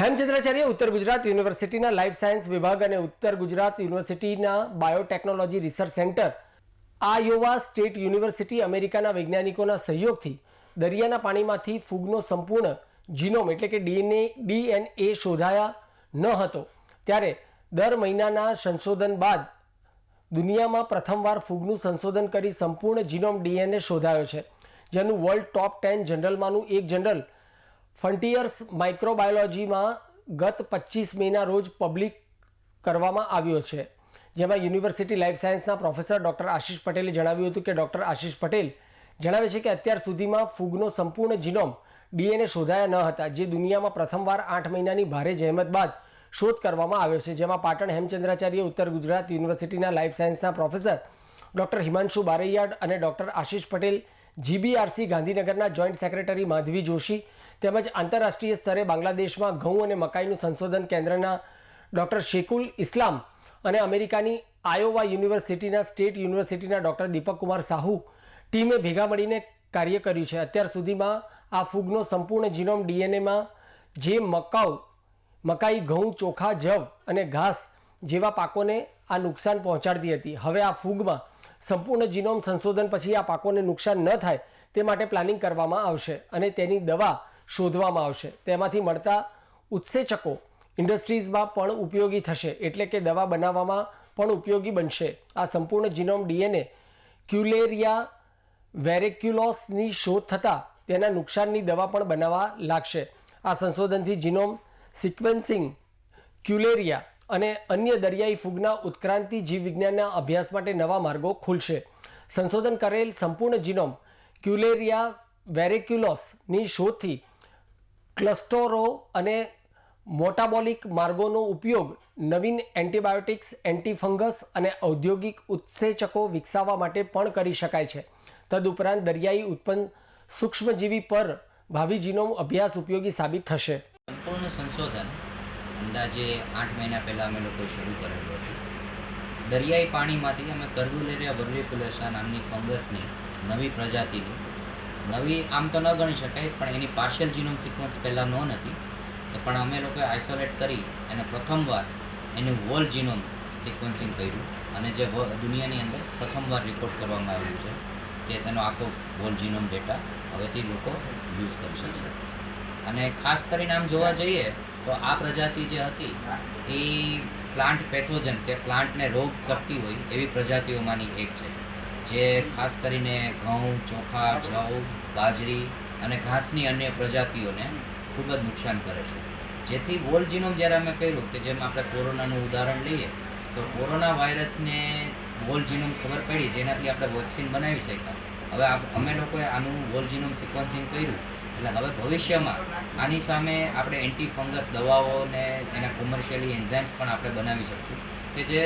હેમચંદ્રાચાર્ય ઉત્તર ગુજરાત યુનિવર્સિટીના life science વિભાગ અને ઉત્તર ગુજરાત યુનિવર્સિટીના biotechnology research centre Iowa State University અમેરિકાના વૈજ્ઞાનિકોના સહયોગથી દરિયાના પાણીમાંથી ફૂગનો સંપૂર્ણ જીનોમ એટલે કે ડીએનએ ડીએનએ શોધાયા ન હતો. ત્યારે દર મહિનાના સંશોધન બાદ દુનિયામાં પ્રથમવાર ફૂગનું સંશોધન કરી સંપૂર્ણ જીનોમ ડીએનએ શોધાયો છે, જેનું વર્લ્ડ ટોપ ટેન જનરલમાંનું એક જનરલ ફ્રન્ટિયર્સ માઇક્રોબાયોલોજીમાં ગત પચીસ મેના રોજ પબ્લિક કરવામાં આવ્યો છે. જેમાં યુનિવર્સિટી લાઈફ સાયન્સના પ્રોફેસર ડૉક્ટર આશીષ પટેલે જણાવ્યું હતું કે ડૉક્ટર આશીષ પટેલ જણાવે છે કે અત્યાર સુધીમાં ફૂગનો સંપૂર્ણ જીનોમ ડીએનએ શોધાયા ન હતા, જે દુનિયામાં પ્રથમવાર આઠ મહિનાની ભારે જહેમત બાદ શોધ કરવામાં આવ્યો છે. જેમાં પાટણ હેમચંદ્રાચાર્ય, ઉત્તર ગુજરાત યુનિવર્સિટીના લાઈફ સાયન્સના પ્રોફેસર ડૉક્ટર હિમાંશુ બારૈયાડ અને ડૉક્ટર આશીષ પટેલ જીબીઆરસી ગાંધીનગરના જોઈન્ટ સેક્રેટરી માધવી જોશી તેમજ આંતરરાષ્ટ્રીય સ્તરે બાંગ્લાદેશમાં ઘઉં અને મકાઈનું સંશોધન કેન્દ્રના ડૉક્ટર શેકુલ ઇસ્લામ અને અમેરિકાની આયોવા યુનિવર્સિટીના સ્ટેટ યુનિવર્સિટીના ડૉક્ટર દીપકકુમાર સાહુ ટીમે ભેગા મળીને કાર્ય કર્યું છે. અત્યાર સુધીમાં આ ફૂગનો સંપૂર્ણ જીનોમ ડીએનએમાં જે મકાઉ, મકાઈ, ઘઉં, ચોખા, જવ અને ઘાસ જેવા પાકોને આ નુકસાન પહોંચાડતી હતી. હવે આ ફૂગમાં સંપૂર્ણ જીનોમ સંશોધન પછી આ પાકોને નુકસાન ન થાય તે માટે પ્લાનિંગ કરવામાં આવશે અને તેની દવા શોધવામાં આવશે. તેમાંથી મળતા ઉત્સેચકો ઇન્ડસ્ટ્રીઝમાં પણ ઉપયોગી થશે, એટલે કે દવા બનાવવામાં પણ ઉપયોગી બનશે. આ સંપૂર્ણ જીનોમ ડીએનએ ક્યુલેરિયા વેરેક્યુલોસની શોધ થતાં તેના નુકસાનની દવા પણ બનાવવા લાગશે. આ સંશોધનથી જીનોમ સિક્વન્સિંગ ક્યુલેરિયા અને અન્ય દરિયાઈ ફૂગના ઉત્ક્રાંતિ જીવવિજ્ઞાનના અભ્યાસ માટે નવા માર્ગો ખુલશે. સંશોધન કરેલ સંપૂર્ણ જીનોમ ક્યુલેરિયા વેરેક્યુલોસની શોધથી ક્લસ્ટરો અને મોટાબોલિક માર્ગોનો ઉપયોગ નવીન એન્ટીબાયોટિક્સ, એન્ટીફંગસ અને ઔદ્યોગિક ઉત્સેચકો વિકસાવવા માટે પણ કરી શકાય છે. તદુપરાંત દરિયાઈ ઉત્પન્ન સૂક્ષ્મજીવી પર ભાવિ જીનોમ અભ્યાસ ઉપયોગી સાબિત થશે. સંપૂર્ણ સંશોધન અંદાજે આઠ મહિના પહેલાં અમે લોકોએ શરૂ કરેલું હતું. દરિયાઈ પાણીમાંથી અમે કર્વ્યુલેરિયા વર્લિક્યુલેશા નામની ફંગસની નવી પ્રજાતિની નવી આમ તો ન ગણી શકાય, પણ એની પાર્શિયલ જીનોમ સિક્વન્સ પહેલાં નોન હતી. પણ અમે લોકોએ આઇસોલેટ કરી અને પ્રથમવાર એનું વોલ જીનોમ સિક્વન્સિંગ કર્યું. અને જે દુનિયાની અંદર પ્રથમવાર રિપોર્ટ કરવામાં આવ્યું છે કે તેનો આખો વોલ જીનોમ ડેટા હવેથી લોકો યુઝ કરી શકશે. અને ખાસ કરીને આમ જોવા જઈએ, તો આ પ્રજાતિ જે હતી, એ પ્લાન્ટ પેથોજન કે પ્લાન્ટને રોગ કરતી હોય એવી પ્રજાતિઓમાંની એક છે. જે ખાસ કરીને ઘઉં, ચોખા, જવ, બાજરી અને ઘાસની અન્ય પ્રજાતિઓને ખૂબ જ નુકસાન કરે છે. જેથી વોલ જીનોમ જ્યારે અમે કર્યું કે જેમ આપણે કોરોનાનું ઉદાહરણ લઈએ, તો કોરોના વાયરસને વોલ જીનોમ ખબર પડી, જેનાથી આપણે વેક્સિન બનાવી શક્યા. હવે અમે લોકોએ આનું વોલ જીનોમ સિક્વન્સિંગ કર્યું. એટલે હવે ભવિષ્યમાં આની સામે આપણે એન્ટી ફંગસ દવાઓ એના કોમર્શિયલી એન્ઝાઇમ્સ પણ આપણે બનાવી શકશું. કે જે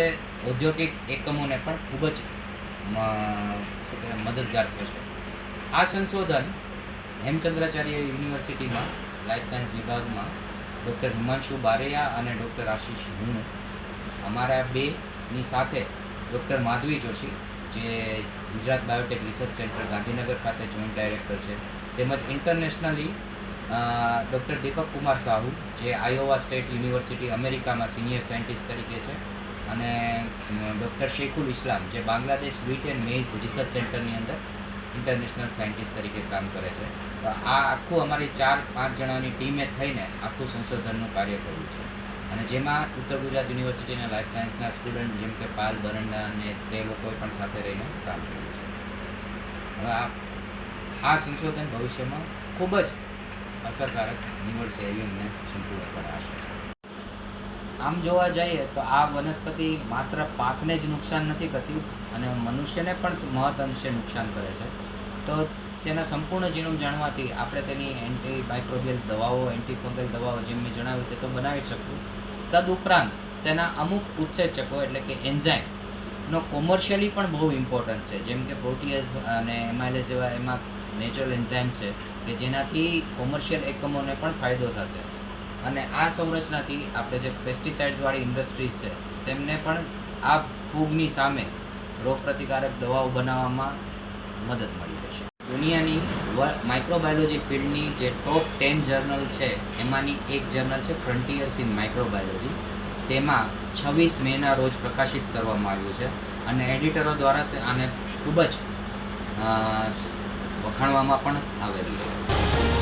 ઔદ્યોગિક એકમોને પણ ખૂબ જ શું કહેવાય મદદગાર થશે આ સંશોધન હેમચંદ્રાચાર્ય યુનિવર્સિટીમાં લાઈફ સાયન્સ વિભાગમાં ડૉક્ટર હિમાંશુ બારૈયા અને ડૉક્ટર આશીષ હું અમારા બેની સાથે ડૉક્ટર માધવી જોશી, જે Gujarat biotech research centre Gandhinagar ખાતે જોઈન્ટ ડાયરેક્ટર છે. તેમજ ઇન્ટરનેશનલી ડૉક્ટર દીપક કુમાર સાહુ, જે આયોવા સ્ટેટ યુનિવર્સિટી અમેરિકામાં સિનિયર સાયન્ટિસ્ટ તરીકે છે. અને ડૉક્ટર શેખુલ ઇસ્લામ, જે Bangladesh wheat and maize research સેન્ટરની અંદર ઇન્ટરનેશનલ સાયન્ટિસ્ટ તરીકે કામ કરે છે. તો આ આખું અમારી ચાર, પાંચ જણાની ટીમે થઈને આખું સંશોધનનું કાર્ય કર્યું છે. અને જેમાં ઉત્તર ગુજરાત યુનિવર્સિટીના લાઈફ સાયન્સના સ્ટુડન્ટ જેમ કે પાલ બરંડા અને તે લોકોએ પણ સાથે રહીને કામ કર્યું છે. હવે આ આ સંશોધન ભવિષ્યમાં ખૂબ જ અસરકારક નીવડશે એવી અમને સંપૂર્ણપણે આશા છે. આમ જોવા જઈએ તો આ વનસ્પતિ માત્ર પાકને જ નુકસાન નથી કરતી, અને મનુષ્યને પણ મહદ અંશે નુકસાન કરે છે. તો તેના સંપૂર્ણ જીનોમ જાણવાથી આપણે તેની એન્ટી માઇક્રોબિયલ દવાઓ, એન્ટીફંગલ દવાઓ જેમ મેં જણાવ્યું તે તો બનાવી શકું. તદુપરાંત તેના અમુક ઉત્સેચકો એટલે કે એન્ઝાઇમ નો કોમર્શિયલી પણ બહુ ઇમ્પોર્ટન્સ છે. જેમ કે પ્રોટીએઝ અને એમાઇલે જેવા એમાં નેચરલ એન્ઝાઇમ છે કે જેનાથી કોમર્શિયલ એકમોને પણ ફાયદો થશે. અને આ સંરચનાથી આપણે જે પેસ્ટિસાઇડ્સવાળી ઇન્ડસ્ટ્રીઝ છે, તેમને પણ આ ફૂગની સામે રોગપ્રતિકારક દવાઓ બનાવવામાં મદદ મળી રહેશે. દુનિયાની માઇક્રોબાયોલોજી ફિલ્ડની જે ટોપ ટેન જર્નલ છે, એમાંની એક જર્નલ છે ફ્રન્ટિયર્સ ઇન માઇક્રોબાયોલોજી તેમાં છવ્વીસ મેના રોજ પ્રકાશિત કરવામાં આવ્યું છે અને એડિટરો દ્વારા આને ખૂબ જ વખાણવામાં પણ આવેલું છે.